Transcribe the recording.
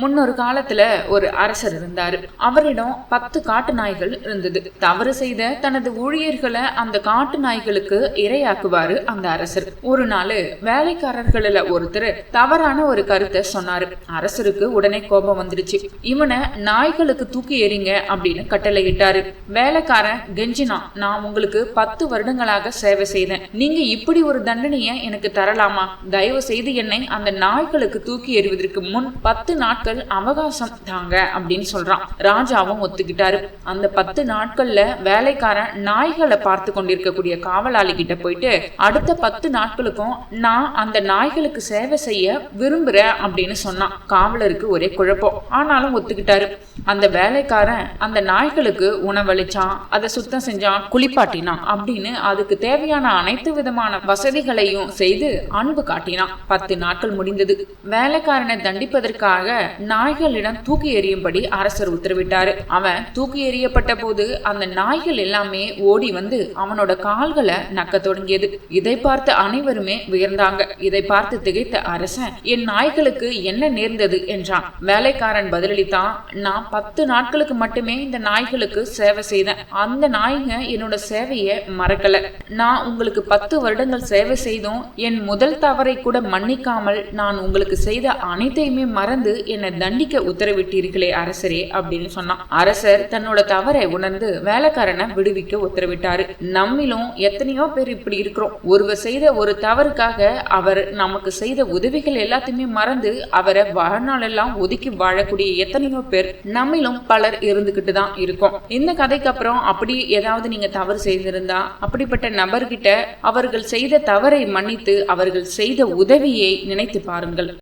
முன்னொரு காலத்துல ஒரு அரசர் இருந்தார். அவரிடம் பத்து காட்டு நாய்கள் இருந்தது. தவறு செய்த தனது ஊழியர்களை அந்த காட்டு நாய்களுக்கு இரையாக்குவாரு அந்த அரசர். ஒரு நாள் வேலைக்காரர்கள்ல ஒருத்தர் தவறான ஒரு கருத்தை சொன்னாரு. அரசருக்கு உடனே கோபம் வந்துடுச்சு. இவனை நாய்களுக்கு தூக்கி எறிங்க அப்படின்னு கட்டளையிட்டாரு. வேலைக்காரன் கெஞ்சினா நான் உங்களுக்கு பத்து வருடங்களாக சேவை செய்தேன். நீங்க இப்படி ஒரு தண்டனையை எனக்கு தரலாமா? தயவு செய்து என்னை அந்த நாய்களுக்கு தூக்கி எறிவதற்கு முன் பத்து நாட்கள் அவகாசம் தாங்க அப்படின்னு சொல்றான். ராஜாவும் ஒத்துக்கிட்டாரு. அந்த பத்து நாட்கள்ல வேலைக்காரன் நாய்களை பார்த்து கொண்டிருக்கக்கூடிய காவலாளி கிட்ட போயிட்டு அடுத்த பத்து நாட்களுக்கும் நான் அந்த நாய்களுக்கு சேவை செய்ய விரும்புறேன் அப்படின்னு சொன்னான். காவலருக்கு ஒரே குழப்பம். ஆனாலும் ஒத்துக்கிட்டாரு. அந்த வேலைக்காரன் அந்த நாய்களுக்கு உணவளிச்சான். அதை சுத்தம் செஞ்சான் குளிப்பாட்டினான் அப்படின்னு அதுக்கு தேவையான அனைத்து விதமான வசதிகளையும் செய்து அன்பு காட்டினான். பத்து நாட்கள் முடிந்தது. வேலைக்காரனை தண்டிப்பதற்காக நாய்களிடம் தூக்கி எறியும்படி அரசர் உத்தரவிட்டாரு. அவன் தூக்கி எறியப்பட்ட போது அந்த நாய்கள் எல்லாமே ஓடி வந்து அவனோட கால்களை நக்க தொடங்கியது. இதை பார்த்த அனைவருமே உயர்ந்தாங்க இதை பார்த்து திகைத்த அரசன் என் நாய்களுக்கு என்ன நேர்ந்தது? என்றான். வேலைக்காரன் பதிலளித்தான் நான் பத்து நாட்களுக்கு மட்டுமே இந்த நாய்களுக்கு சேவை செய்தேன். அந்த நாய்ங்க என்னோட சேவையை மறக்கல. நான் உங்களுக்கு பத்து வருடங்கள் சேவை செய்தும் என் முதல் தவறை கூட மன்னிக்காமல் நான் உங்களுக்கு செய்த அனைத்தையுமே மறந்து என்னை தண்டிக்க உத்தரவிட்டீர்களே அரசரே அப்படின்னு சொன்னான். அரசர் தன்னோட தவறை உணர்ந்து வேலைக்காரனை விடுவிக்க உத்தரவிட்டாரு. நம்மிலும் எத்தனையோ பேர் இப்படி இருக்கிறோம். ஒருவர் செய்த ஒரு தவறுக்காக அவர் நமக்கு செய்த உதவிகள் எல்லாத்தையுமே மறந்து அவரை வாழ்நாளெல்லாம் ஒதுக்கி வாழக்கூடிய எத்தனையோ பேர் நம்மிலும் பலர் இருந்துகிட்டு தான் இருக்கோம். இந்த கதைக்கு அப்புறம் அப்படி ஏதாவது நீங்க தவறு செய்திருந்தா அப்படிப்பட்ட நபர்கிட்ட அவர்கள் செய்த தவறை மன்னித்து அவர்கள் செய்த உதவியை நினைத்து பாருங்கள்.